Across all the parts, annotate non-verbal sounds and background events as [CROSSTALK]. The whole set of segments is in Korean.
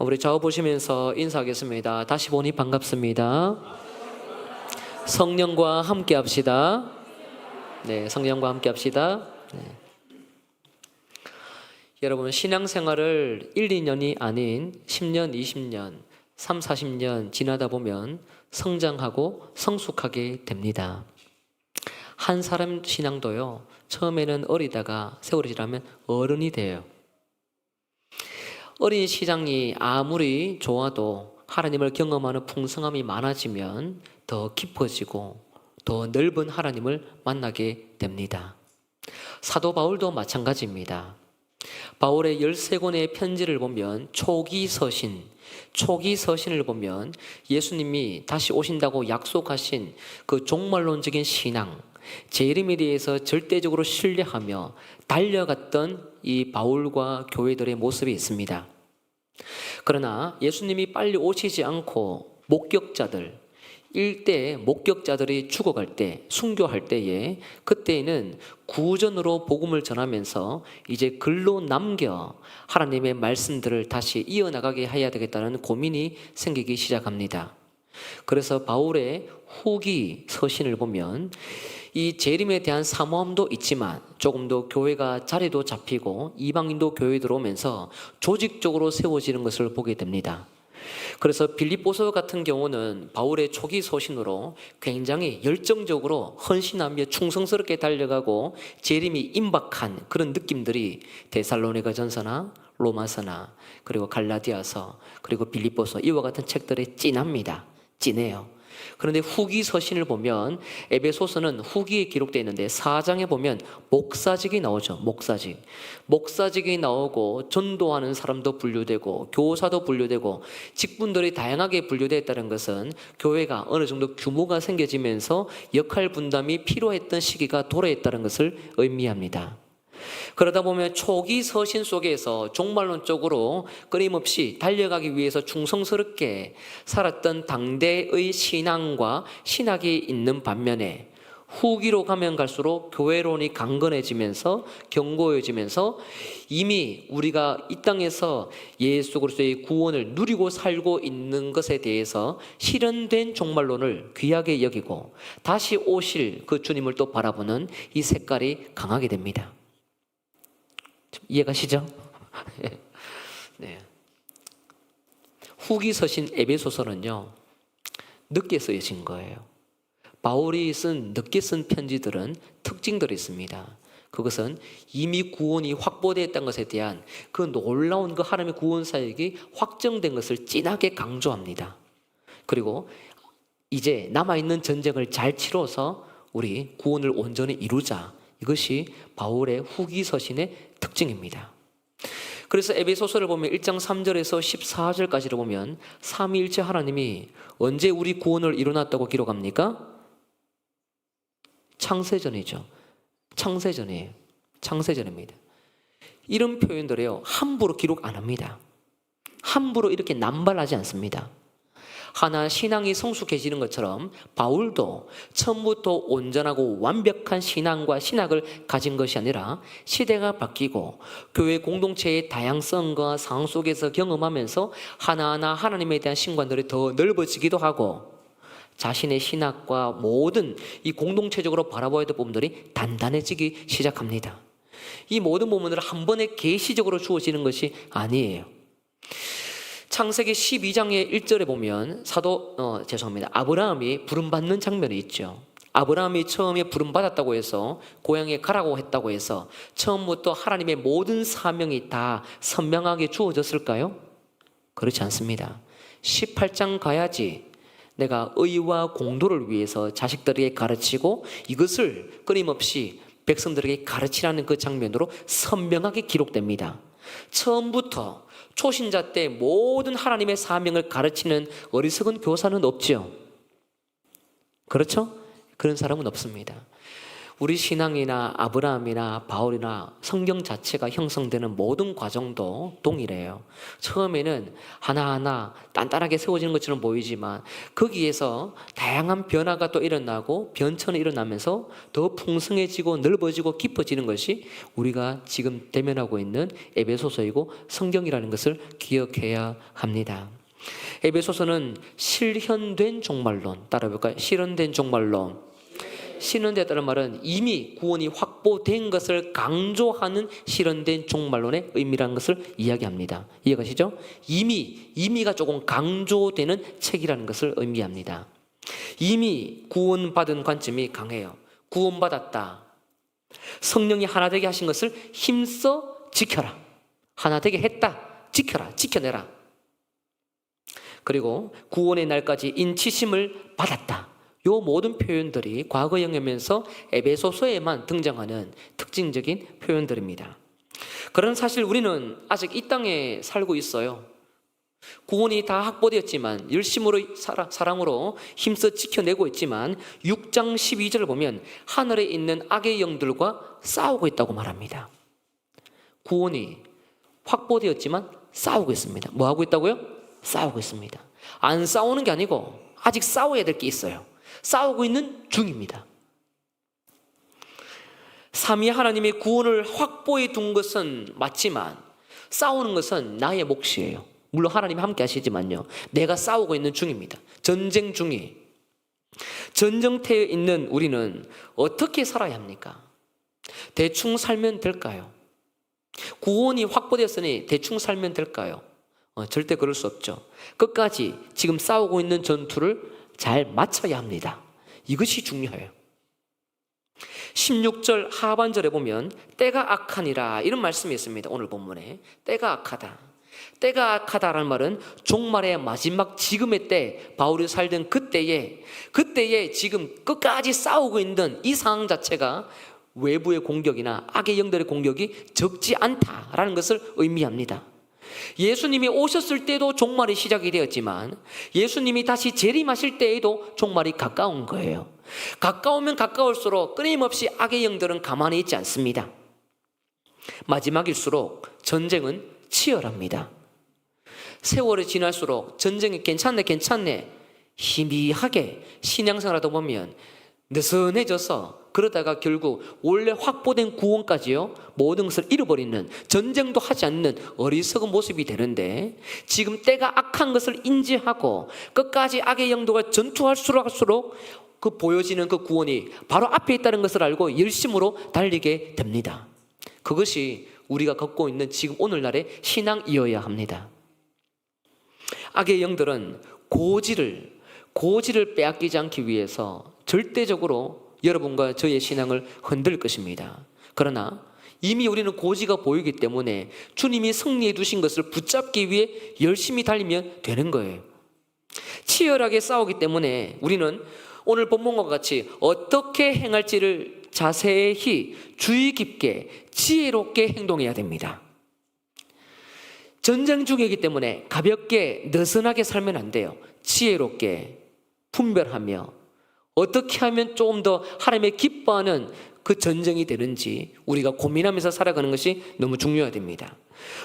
우리 좌우 보시면서 인사하겠습니다. 다시 보니 반갑습니다. 성령과 함께 합시다. 네, 성령과 함께 합시다. 네. 여러분, 신앙생활을 1, 2년이 아닌 10년, 20년, 3, 40년 지나다 보면 성장하고 성숙하게 됩니다. 한 사람 신앙도요, 처음에는 어리다가 세월이 지나면 어른이 돼요. 어린 시장이 아무리 좋아도 하나님을 경험하는 풍성함이 많아지면 더 깊어지고 더 넓은 하나님을 만나게 됩니다. 사도 바울도 마찬가지입니다. 바울의 13권의 편지를 보면 초기 서신, 초기 서신을 보면 예수님이 다시 오신다고 약속하신 그 종말론적인 신앙, 재림에 대해서 절대적으로 신뢰하며 달려갔던 이 바울과 교회들의 모습이 있습니다. 그러나 예수님이 빨리 오시지 않고 목격자들, 일대 목격자들이 죽어갈 때, 순교할 때에 그때에는 구전으로 복음을 전하면서 이제 글로 남겨 하나님의 말씀들을 다시 이어나가게 해야 되겠다는 고민이 생기기 시작합니다. 그래서 바울의 후기 서신을 보면 이 재림에 대한 사모함도 있지만 조금 더 교회가 자리도 잡히고 이방인도 교회 들어오면서 조직적으로 세워지는 것을 보게 됩니다. 그래서 빌립보서 같은 경우는 바울의 초기 서신으로 굉장히 열정적으로 헌신하며 충성스럽게 달려가고 재림이 임박한 그런 느낌들이 데살로니가 전서나 로마서나 그리고 갈라디아서 그리고 빌립보서 이와 같은 책들에 진합니다. 진해요. 그런데 후기 서신을 보면 에베소서는 후기에 기록되어 있는데 4장에 보면 목사직이 나오죠. 목사직. 목사직이 나오고 전도하는 사람도 분류되고 교사도 분류되고 직분들이 다양하게 분류되었다는 것은 교회가 어느 정도 규모가 생겨지면서 역할 분담이 필요했던 시기가 도래했다는 것을 의미합니다. 그러다 보면 초기 서신 속에서 종말론적으로 끊임없이 달려가기 위해서 충성스럽게 살았던 당대의 신앙과 신학이 있는 반면에 후기로 가면 갈수록 교회론이 강건해지면서 견고해지면서 이미 우리가 이 땅에서 예수 그리스도의 구원을 누리고 살고 있는 것에 대해서 실현된 종말론을 귀하게 여기고 다시 오실 그 주님을 또 바라보는 이 색깔이 강하게 됩니다. 이해가시죠? [LAUGHS] 네. 후기 서신 에베소서는요 늦게 쓰여진 거예요. 바울이 쓴 늦게 쓴 편지들은 특징들이 있습니다. 그것은 이미 구원이 확보되었다는 것에 대한 그 놀라운 그 하나님의 구원 사역이 확정된 것을 진하게 강조합니다. 그리고 이제 남아있는 전쟁을 잘 치러서 우리 구원을 온전히 이루자. 이것이 바울의 후기 서신의 특징입니다. 그래서 에베소서를 보면 1장 3절에서 14절까지를 보면 삼위일체 하나님이 언제 우리 구원을 이루었다고 기록합니까? 창세전이죠. 창세전이에요. 창세전입니다. 이런 표현들이요. 함부로 기록 안 합니다. 함부로 이렇게 남발하지 않습니다. 하나 신앙이 성숙해지는 것처럼 바울도 처음부터 온전하고 완벽한 신앙과 신학을 가진 것이 아니라 시대가 바뀌고 교회 공동체의 다양성과 상황 속에서 경험하면서 하나하나 하나님에 대한 신관들이 더 넓어지기도 하고 자신의 신학과 모든 이 공동체적으로 바라봐야 될 부분들이 단단해지기 시작합니다. 이 모든 부분들은 한 번에 계시적으로 주어지는 것이 아니에요. 창세기 12장의 1절에 보면 사도 어, 죄송합니다. 아브라함이 부름 받는 장면이 있죠. 아브라함이 처음에 부름 받았다고 해서 고향에 가라고 했다고 해서 처음부터 하나님의 모든 사명이 다 선명하게 주어졌을까요? 그렇지 않습니다. 18장 가야지 내가 의와 공도를 위해서 자식들에게 가르치고 이것을 끊임없이 백성들에게 가르치라는 그 장면으로 선명하게 기록됩니다. 처음부터 초신자 때 모든 하나님의 사명을 가르치는 어리석은 교사는 없지요. 그렇죠? 그런 사람은 없습니다. 우리 신앙이나 아브라함이나 바울이나 성경 자체가 형성되는 모든 과정도 동일해요. 처음에는 하나하나 단단하게 세워지는 것처럼 보이지만 거기에서 다양한 변화가 또 일어나고 변천이 일어나면서 더 풍성해지고 넓어지고 깊어지는 것이 우리가 지금 대면하고 있는 에베소서이고 성경이라는 것을 기억해야 합니다. 에베소서는 실현된 종말론 따라볼까요? 실현된 종말론 실현됐다는 말은 이미 구원이 확보된 것을 강조하는 실현된 종말론의 의미라는 것을 이야기합니다. 이해가시죠? 이미 이미가 조금 강조되는 책이라는 것을 의미합니다. 이미 구원받은 관점이 강해요. 구원받았다. 성령이 하나 되게 하신 것을 힘써 지켜라. 하나 되게 했다. 지켜라. 지켜내라. 그리고 구원의 날까지 인치심을 받았다. 요 모든 표현들이 과거형이면서 에베소서에만 등장하는 특징적인 표현들입니다. 그런 사실 우리는 아직 이 땅에 살고 있어요. 구원이 다 확보되었지만 열심으로 사랑, 사랑 으로 힘써 지켜내고 있지만 6장 12절을 보면 하늘에 있는 악의 영들과 싸우고 있다고 말합니다. 구원이 확보되었지만 싸우고 있습니다. 뭐 하고 있다고요? 싸우고 있습니다. 안 싸우는 게 아니고 아직 싸워야 될 게 있어요. 싸우고 있는 중입니다. 삼위 하나님의 구원을 확보해 둔 것은 맞지만 싸우는 것은 나의 몫이에요. 물론 하나님 함께 하시지만요. 내가 싸우고 있는 중입니다. 전쟁 중에 전쟁터에 있는 우리는 어떻게 살아야 합니까? 대충 살면 될까요? 구원이 확보되었으니 대충 살면 될까요? 어, 절대 그럴 수 없죠. 끝까지 지금 싸우고 있는 전투를 잘 마쳐야 합니다. 이것이 중요해요. 16절 하반절에 보면 때가 악하니라 이런 말씀이 있습니다. 오늘 본문에 때가 악하다. 때가 악하다라는 말은 종말의 마지막 지금의 때 바울이 살던 그때에 그때에 지금 끝까지 싸우고 있는 이 상황 자체가 외부의 공격이나 악의 영들의 공격이 적지 않다라는 것을 의미합니다. 예수님이 오셨을 때도 종말이 시작이 되었지만 예수님이 다시 재림하실 때에도 종말이 가까운 거예요. 가까우면 가까울수록 끊임없이 악의 영들은 가만히 있지 않습니다. 마지막일수록 전쟁은 치열합니다. 세월이 지날수록 전쟁이 괜찮네, 괜찮네. 희미하게 신앙생활 하다 보면 느슨해져서 그러다가 결국 원래 확보된 구원까지요 모든 것을 잃어버리는 전쟁도 하지 않는 어리석은 모습이 되는데 지금 때가 악한 것을 인지하고 끝까지 악의 영도가 전투할수록 할수록 그 보여지는 그 구원이 바로 앞에 있다는 것을 알고 열심으로 달리게 됩니다. 그것이 우리가 걷고 있는 지금 오늘날의 신앙이어야 합니다. 악의 영들은 고지를 고지를 빼앗기지 않기 위해서 절대적으로 여러분과 저의 신앙을 흔들 것입니다. 그러나 이미 우리는 고지가 보이기 때문에 주님이 승리해 두신 것을 붙잡기 위해 열심히 달리면 되는 거예요. 치열하게 싸우기 때문에 우리는 오늘 본문과 같이 어떻게 행할지를 자세히 주의 깊게 지혜롭게 행동해야 됩니다. 전쟁 중이기 때문에 가볍게 느슨하게 살면 안 돼요. 지혜롭게 분별하며 어떻게 하면 조금 더 하나님의 기뻐하는 그 전쟁이 되는지 우리가 고민하면서 살아가는 것이 너무 중요하답니다.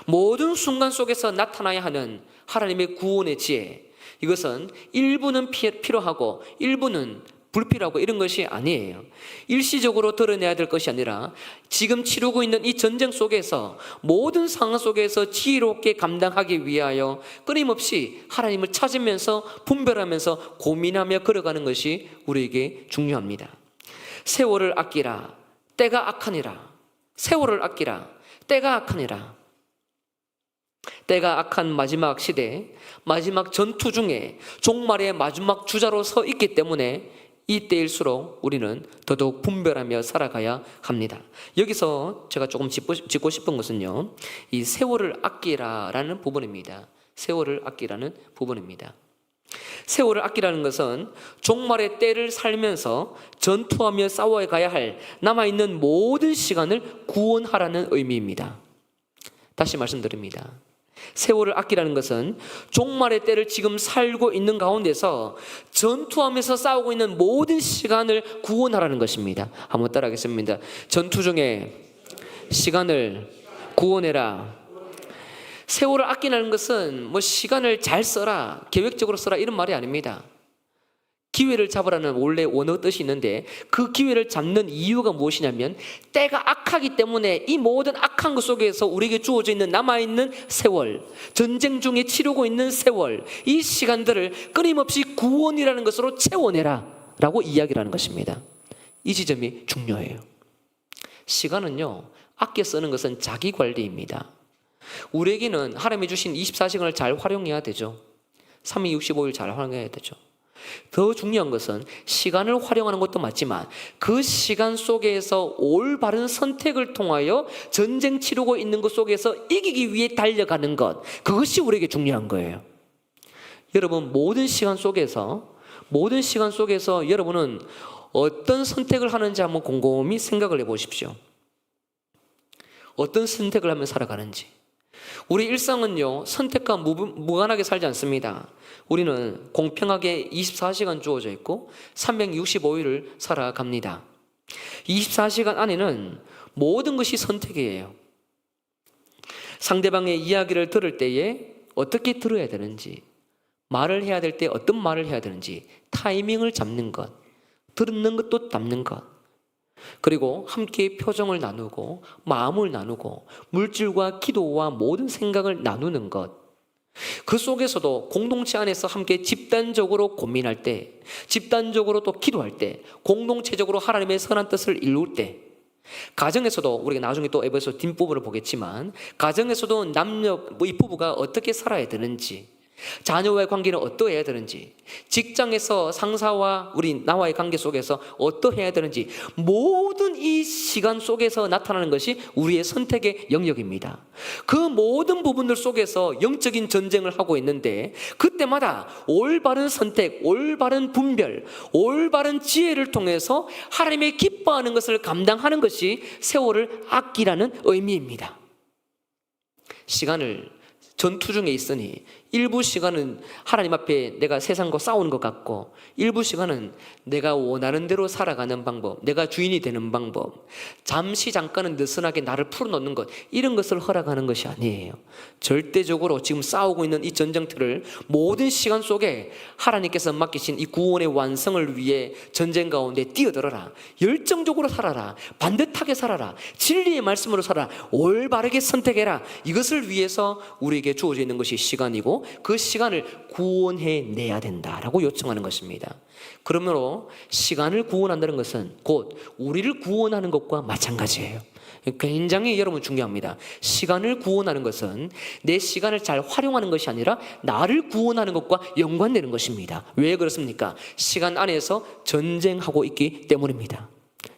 모든 순간 속에서 나타나야 하는 하나님의 구원의 지혜 이것은 일부는 필요하고 일부는 불필요하고 이런 것이 아니에요. 일시적으로 드러내야 될 것이 아니라 지금 치르고 있는 이 전쟁 속에서 모든 상황 속에서 지혜롭게 감당하기 위하여 끊임없이 하나님을 찾으면서 분별하면서 고민하며 걸어가는 것이 우리에게 중요합니다. 세월을 아끼라. 때가 악하니라. 세월을 아끼라. 때가 악하니라. 때가 악한 마지막 시대, 마지막 전투 중에 종말의 마지막 주자로 서 있기 때문에 이때일수록 우리는 더더욱 분별하며 살아가야 합니다. 여기서 제가 조금 짚고, 싶은 것은요, 이 세월을 아끼라라는 부분입니다. 세월을 아끼라는 부분입니다. 세월을 아끼라는 것은 종말의 때를 살면서 전투하며 싸워야 가야 할 남아있는 모든 시간을 구원하라는 의미입니다. 다시 말씀드립니다. 세월을 아끼라는 것은 종말의 때를 지금 살고 있는 가운데서 전투하면서 싸우고 있는 모든 시간을 구원하라는 것입니다. 한번 따라하겠습니다. 전투 중에 시간을 구원해라. 세월을 아끼라는 것은 뭐 시간을 잘 써라, 계획적으로 써라 이런 말이 아닙니다. 기회를 잡으라는 원래 원어 뜻이 있는데 그 기회를 잡는 이유가 무엇이냐면 때가 악하기 때문에 이 모든 악한 것 속에서 우리에게 주어져 있는 남아있는 세월, 전쟁 중에 치르고 있는 세월, 이 시간들을 끊임없이 구원이라는 것으로 채워내라 라고 이야기를 하는 것입니다. 이 지점이 중요해요. 시간은요, 아껴 쓰는 것은 자기 관리입니다. 우리에게는 하나님이 주신 24시간을 잘 활용해야 되죠. 365일 잘 활용해야 되죠. 더 중요한 것은 시간을 활용하는 것도 맞지만 그 시간 속에서 올바른 선택을 통하여 전쟁 치르고 있는 것 속에서 이기기 위해 달려가는 것 그것이 우리에게 중요한 거예요. 여러분 모든 시간 속에서 모든 시간 속에서 여러분은 어떤 선택을 하는지 한번 곰곰이 생각을 해 보십시오. 어떤 선택을 하면 살아가는지. 우리 일상은요, 선택과 무, 무관하게 살지 않습니다. 우리는 공평하게 24시간 주어져 있고 365일을 살아갑니다. 24시간 안에는 모든 것이 선택이에요. 상대방의 이야기를 들을 때에 어떻게 들어야 되는지, 말을 해야 될 때 어떤 말을 해야 되는지, 타이밍을 잡는 것, 듣는 것도 잡는 것, 그리고 함께 표정을 나누고 마음을 나누고 물질과 기도와 모든 생각을 나누는 것. 그 속에서도 공동체 안에서 함께 집단적으로 고민할 때, 집단적으로 또 기도할 때, 공동체적으로 하나님의 선한 뜻을 이룰 때, 가정에서도 우리가 나중에 또 에베소 뒷부분을 보겠지만 가정에서도 남녀 뭐이 부부가 어떻게 살아야 되는지 자녀와의 관계는 어떠해야 되는지, 직장에서 상사와 우리 나와의 관계 속에서 어떠해야 되는지, 모든 이 시간 속에서 나타나는 것이 우리의 선택의 영역입니다. 그 모든 부분들 속에서 영적인 전쟁을 하고 있는데, 그때마다 올바른 선택, 올바른 분별, 올바른 지혜를 통해서 하나님의 기뻐하는 것을 감당하는 것이 세월을 아끼라는 의미입니다. 시간을 전투 중에 있으니 일부 시간은 하나님 앞에 내가 세상과 싸우는 것 같고 일부 시간은 내가 원하는 대로 살아가는 방법, 내가 주인이 되는 방법, 잠시 잠깐은 느슨하게 나를 풀어놓는 것 이런 것을 허락하는 것이 아니에요. 절대적으로 지금 싸우고 있는 이 전쟁터를 모든 시간 속에 하나님께서 맡기신 이 구원의 완성을 위해 전쟁 가운데 뛰어들어라. 열정적으로 살아라. 반듯하게 살아라. 진리의 말씀으로 살아라. 올바르게 선택해라. 이것을 위해서 우리에게 주어져 있는 것이 시간이고 그 시간을 구원해 내야 된다라고 요청하는 것입니다. 그러므로 시간을 구원한다는 것은 곧 우리를 구원하는 것과 마찬가지예요. 굉장히 여러분 중요합니다. 시간을 구원하는 것은 내 시간을 잘 활용하는 것이 아니라 나를 구원하는 것과 연관되는 것입니다. 왜 그렇습니까? 시간 안에서 전쟁하고 있기 때문입니다.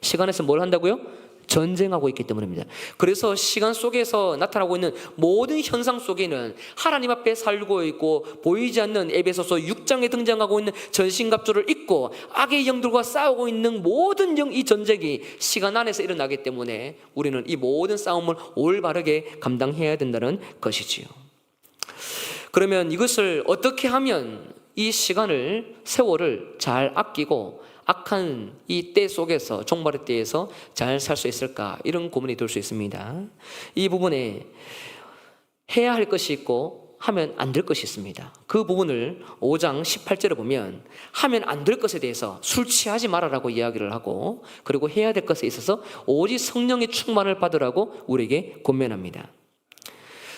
시간에서 뭘 한다고요? 전쟁하고 있기 때문입니다. 그래서 시간 속에서 나타나고 있는 모든 현상 속에는 하나님 앞에 살고 있고 보이지 않는 에베소서 6장에 등장하고 있는 전신갑주를 입고 악의 영들과 싸우고 있는 모든 영 이 전쟁이 시간 안에서 일어나기 때문에 우리는 이 모든 싸움을 올바르게 감당해야 된다는 것이지요. 그러면 이것을 어떻게 하면 이 시간을 세월을 잘 아끼고 악한 이 때 속에서 종말의 때에서 잘 살 수 있을까 이런 고민이 들 수 있습니다. 이 부분에 해야 할 것이 있고 하면 안 될 것이 있습니다. 그 부분을 5장 18절에 보면 하면 안 될 것에 대해서 술 취하지 말아라고 이야기를 하고 그리고 해야 될 것에 있어서 오직 성령의 충만을 받으라고 우리에게 권면합니다.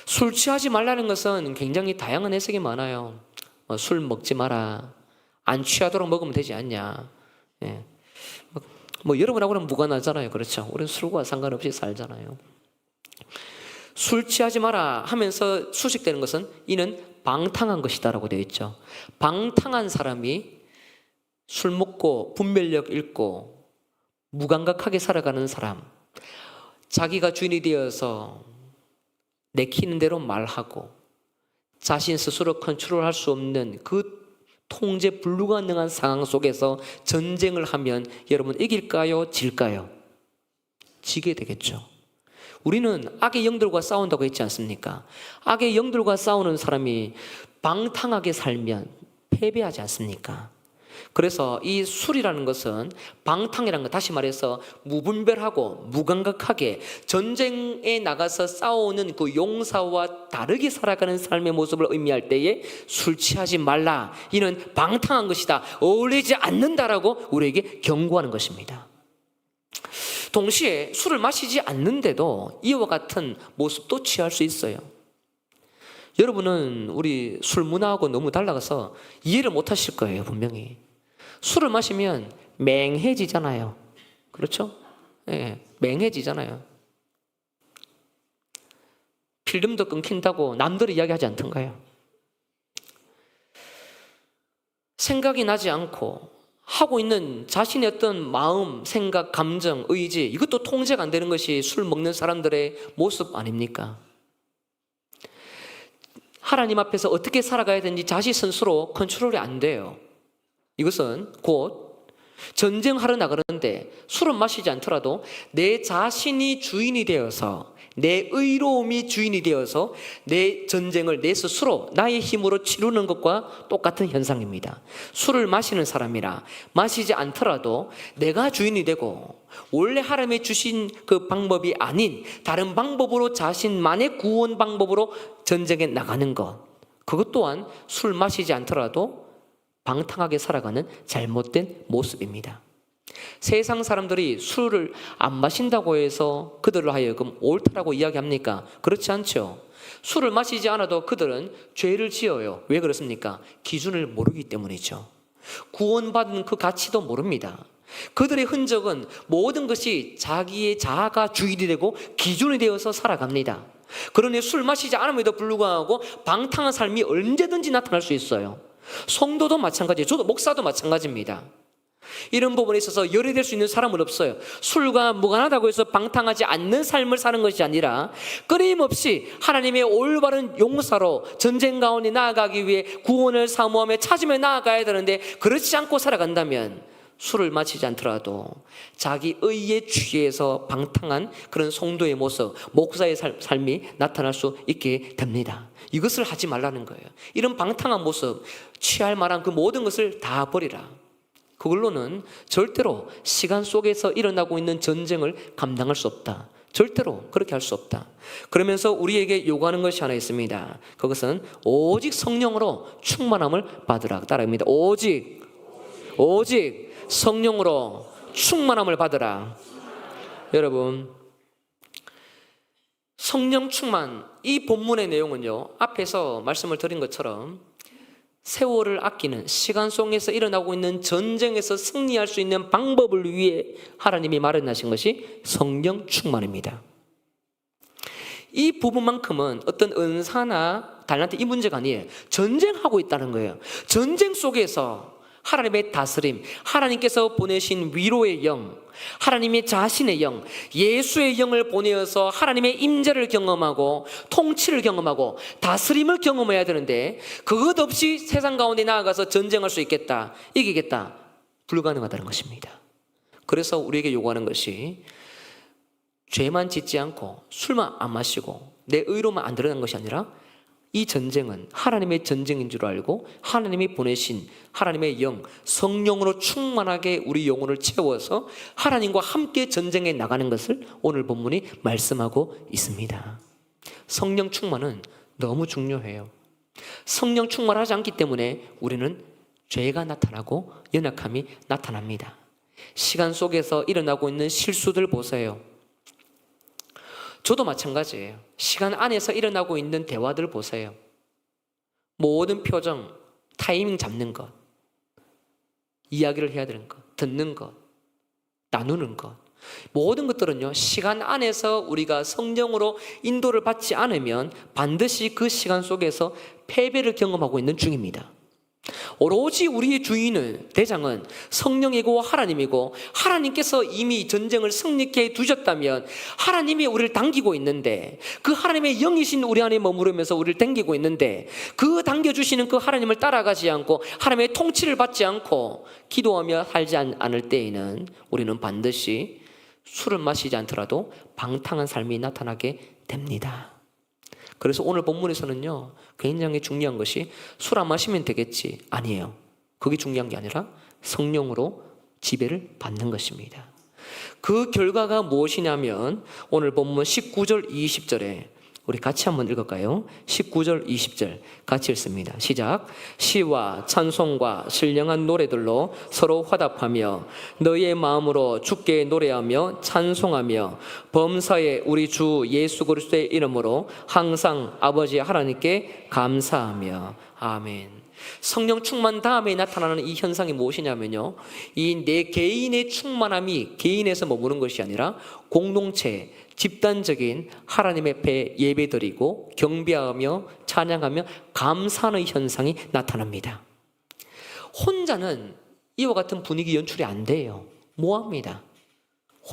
술 취하지 말라는 것은 굉장히 다양한 해석이 많아요. 뭐술 먹지 마라. 안 취하도록 먹으면 되지 않냐. 예. 뭐, 뭐 여러분하고는 무관하잖아요. 그렇죠. 우리는 술과 상관없이 살잖아요. 술 취하지 마라 하면서 수식되는 것은 이는 방탕한 것이다라고 되어 있죠. 방탕한 사람이 술 먹고 분별력 잃고 무감각하게 살아가는 사람, 자기가 주인이 되어서 내키는 대로 말하고 자신 스스로 컨트롤할 수 없는 그 통제 불가능한 상황 속에서 전쟁을 하면 여러분 이길까요? 질까요? 지게 되겠죠. 우리는 악의 영들과 싸운다고 했지 않습니까? 악의 영들과 싸우는 사람이 방탕하게 살면 패배하지 않습니까? 그래서 이 술이라는 것은 방탕이라는 것 다시 말해서 무분별하고 무감각하게 전쟁에 나가서 싸우는 그 용사와 다르게 살아가는 삶의 모습을 의미할 때에 술 취하지 말라 이는 방탕한 것이다 어울리지 않는다라고 우리에게 경고하는 것입니다. 동시에 술을 마시지 않는데도 이와 같은 모습도 취할 수 있어요. 여러분은 우리 술 문화하고 너무 달라서 이해를 못 하실 거예요, 분명히. 술을 마시면 맹해지잖아요. 그렇죠? 예, 맹해지잖아요. 필름도 끊긴다고 남들이 이야기하지 않던가요? 생각이 나지 않고 하고 있는 자신의 어떤 마음, 생각, 감정, 의지 이것도 통제가 안 되는 것이 술 먹는 사람들의 모습 아닙니까? 하나님 앞에서 어떻게 살아가야 되는지 자신 스스로 컨트롤이 안 돼요. 이것은 곧 전쟁하러 나가는데 술은 마시지 않더라도 내 자신이 주인이 되어서 내 의로움이 주인이 되어서 내 전쟁을 내 스스로 나의 힘으로 치르는 것과 똑같은 현상입니다. 술을 마시는 사람이라 마시지 않더라도 내가 주인이 되고 원래 하나님이 주신 그 방법이 아닌 다른 방법으로 자신만의 구원 방법으로 전쟁에 나가는 것. 그것 또한 술 마시지 않더라도 방탕하게 살아가는 잘못된 모습입니다. 세상 사람들이 술을 안 마신다고 해서 그들을 하여금 옳다라고 이야기합니까? 그렇지 않죠. 술을 마시지 않아도 그들은 죄를 지어요. 왜 그렇습니까? 기준을 모르기 때문이죠. 구원받은 그 가치도 모릅니다. 그들의 흔적은 모든 것이 자기의 자아가 주인이 되고 기준이 되어서 살아갑니다. 그러니 술 마시지 않음에도 불구하고 방탕한 삶이 언제든지 나타날 수 있어요. 성도도 마찬가지예요. 저도 목사도 마찬가지입니다. 이런 부분에 있어서 열이 될 수 있는 사람은 없어요. 술과 무관하다고 해서 방탕하지 않는 삶을 사는 것이 아니라 끊임없이 하나님의 올바른 용사로 전쟁 가운데 나아가기 위해 구원을 사모하며 찾으며 나아가야 되는데 그렇지 않고 살아간다면 술을 마시지 않더라도 자기 의에 취해서 방탕한 그런 성도의 모습, 목사의 살, 삶이 나타날 수 있게 됩니다. 이것을 하지 말라는 거예요. 이런 방탕한 모습, 취할 만한 그 모든 것을 다 버리라. 그걸로는 절대로 시간 속에서 일어나고 있는 전쟁을 감당할 수 없다. 절대로 그렇게 할 수 없다. 그러면서 우리에게 요구하는 것이 하나 있습니다. 그것은 오직 성령으로 충만함을 받으라. 따라합니다. 오직, 오직 성령으로 충만함을 받으라. 여러분, 성령 충만, 이 본문의 내용은요, 앞에서 말씀을 드린 것처럼 세월을 아끼는 시간 속에서 일어나고 있는 전쟁에서 승리할 수 있는 방법을 위해 하나님이 마련하신 것이 성령 충만입니다. 이 부분만큼은 어떤 은사나 달란트 이 문제가 아니에요. 전쟁하고 있다는 거예요. 전쟁 속에서 하나님의 다스림, 하나님께서 보내신 위로의 영, 하나님의 자신의 영, 예수의 영을 보내어서 하나님의 임재를 경험하고 통치를 경험하고 다스림을 경험해야 되는데 그것 없이 세상 가운데 나아가서 전쟁할 수 있겠다, 이기겠다, 불가능하다는 것입니다. 그래서 우리에게 요구하는 것이 죄만 짓지 않고 술만 안 마시고 내 의로만 안 드러난 것이 아니라 이 전쟁은 하나님의 전쟁인 줄 알고 하나님이 보내신 하나님의 영, 성령으로 충만하게 우리 영혼을 채워서 하나님과 함께 전쟁에 나가는 것을 오늘 본문이 말씀하고 있습니다. 성령 충만은 너무 중요해요. 성령 충만하지 않기 때문에 우리는 죄가 나타나고 연약함이 나타납니다. 시간 속에서 일어나고 있는 실수들 보세요. 저도 마찬가지예요. 시간 안에서 일어나고 있는 대화들 보세요. 모든 표정, 타이밍 잡는 것, 이야기를 해야 되는 것, 듣는 것, 나누는 것. 모든 것들은요, 시간 안에서 우리가 성령으로 인도를 받지 않으면 반드시 그 시간 속에서 패배를 경험하고 있는 중입니다. 오로지 우리의 주인은 대장은 성령이고 하나님이고 하나님께서 이미 전쟁을 승리케 두셨다면 하나님이 우리를 당기고 있는데 그 하나님의 영이신 우리 안에 머무르면서 우리를 당기고 있는데 그 당겨 주시는 그 하나님을 따라가지 않고 하나님의 통치를 받지 않고 기도하며 살지 않- 않을 때에는 우리는 반드시 술을 마시지 않더라도 방탕한 삶이 나타나게 됩니다. 그래서 오늘 본문에서는요, 굉장히 중요한 것이 술 안 마시면 되겠지. 아니에요. 그게 중요한 게 아니라 성령으로 지배를 받는 것입니다. 그 결과가 무엇이냐면 오늘 본문 19절 20절에 우리 같이 한번 읽을까요? 19절 20절 같이 읽습니다. 시작. 시와 찬송과 신령한 노래들로 서로 화답하며 너의 마음으로 주께 노래하며 찬송하며 범사에 우리 주 예수 그리스도의 이름으로 항상 아버지 하나님께 감사하며 아멘. 성령 충만 다음에 나타나는 이 현상이 무엇이냐면요. 이 내 개인의 충만함이 개인에서 머무는 것이 아니라 공동체, 집단적인 하나님 앞에 예배드리고 경배하며 찬양하며 감사하는 현상이 나타납니다. 혼자는 이와 같은 분위기 연출이 안 돼요. 뭐합니다.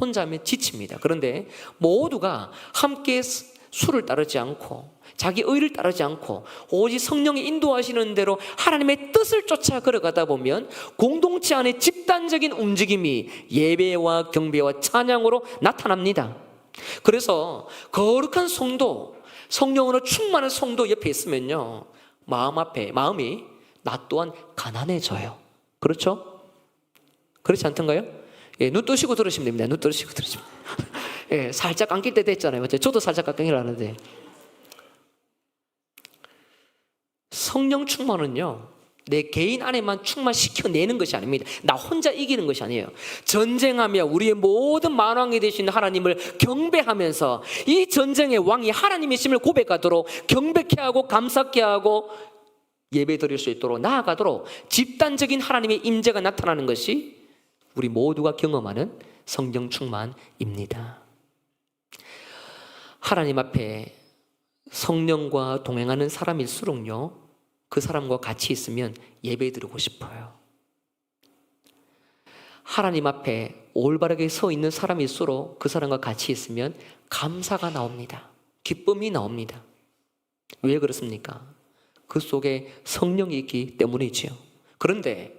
혼자면 지칩니다. 그런데 모두가 함께 술을 따르지 않고 자기 의를 따르지 않고 오직 성령이 인도하시는 대로 하나님의 뜻을 쫓아 걸어가다 보면 공동체 안에 집단적인 움직임이 예배와 경배와 찬양으로 나타납니다. 그래서 거룩한 성도, 성령으로 충만한 성도 옆에 있으면요. 마음 앞에, 마음이 나 또한 가난해져요. 그렇죠? 그렇지 않던가요? 예, 눈 뜨시고 들으시면 됩니다. 눈 뜨시고 들으시면. [LAUGHS] 예, 살짝 감길 때 됐잖아요. 저도 살짝 감기를 하는데. 성령 충만은요, 내 개인 안에만 충만시켜내는 것이 아닙니다. 나 혼자 이기는 것이 아니에요. 전쟁하며 우리의 모든 만왕이 되신 하나님을 경배하면서 이 전쟁의 왕이 하나님이심을 고백하도록 경배케 하고 감사케 하고 예배 드릴 수 있도록 나아가도록 집단적인 하나님의 임재가 나타나는 것이 우리 모두가 경험하는 성령 충만입니다. 하나님 앞에 성령과 동행하는 사람일수록요, 그 사람과 같이 있으면 예배 드리고 싶어요. 하나님 앞에 올바르게 서 있는 사람일수록 그 사람과 같이 있으면 감사가 나옵니다. 기쁨이 나옵니다. 왜 그렇습니까? 그 속에 성령이 있기 때문이지요. 그런데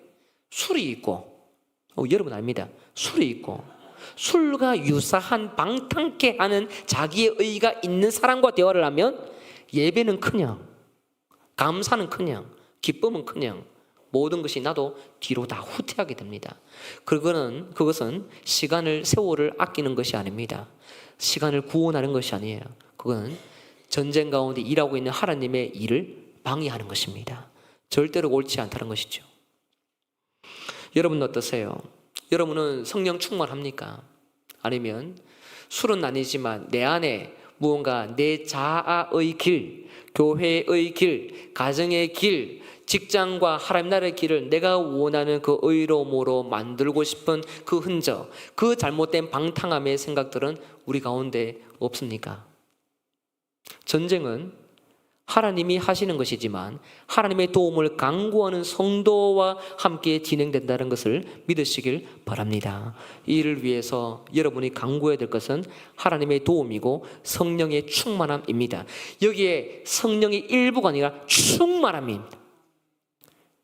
술이 있고, 어, 여러분 압니다. 술이 있고, 술과 유사한 방탕케 하는 자기의 의가 있는 사람과 대화를 하면 예배는 그냥 감사는 그냥, 기쁨은 그냥, 모든 것이 나도 뒤로 다 후퇴하게 됩니다. 그거는, 그것은 시간을, 세월을 아끼는 것이 아닙니다. 시간을 구원하는 것이 아니에요. 그건 전쟁 가운데 일하고 있는 하나님의 일을 방해하는 것입니다. 절대로 옳지 않다는 것이죠. 여러분 어떠세요? 여러분은 성령 충만합니까? 아니면 술은 아니지만 내 안에 무언가 내 자아의 길, 교회의 길, 가정의 길, 직장과 하나님 나라의 길을 내가 원하는 그 의로움으로 만들고 싶은 그 흔적, 그 잘못된 방탕함의 생각들은 우리 가운데 없습니까? 전쟁은 하나님이 하시는 것이지만 하나님의 도움을 강구하는 성도와 함께 진행된다는 것을 믿으시길 바랍니다. 이를 위해서 여러분이 강구해야 될 것은 하나님의 도움이고 성령의 충만함입니다. 여기에 성령의 일부가 아니라 충만함입니다.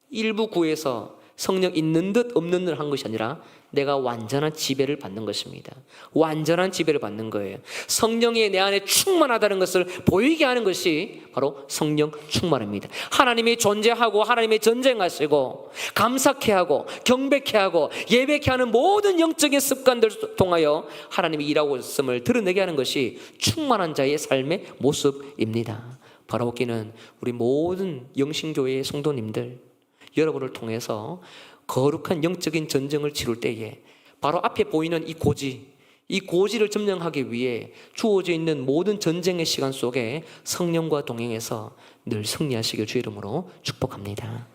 일부 구에서 성령 있는 듯 없는 듯 한 것이 아니라 내가 완전한 지배를 받는 것입니다. 완전한 지배를 받는 거예요. 성령이 내 안에 충만하다는 것을 보이게 하는 것이 바로 성령 충만입니다. 하나님이 존재하고 하나님의 전쟁하시고 감사케 하고 경배케 하고 예배케 하는 모든 영적인 습관들 통하여 하나님이 일하고 있음을 드러내게 하는 것이 충만한 자의 삶의 모습입니다. 바라보기는 우리 모든 영신교회의 성도님들 여러분을 통해서 거룩한 영적인 전쟁을 치룰 때에 바로 앞에 보이는 이 고지, 이 고지를 점령하기 위해 주어져 있는 모든 전쟁의 시간 속에 성령과 동행해서 늘 승리하시길 주 이름으로 축복합니다.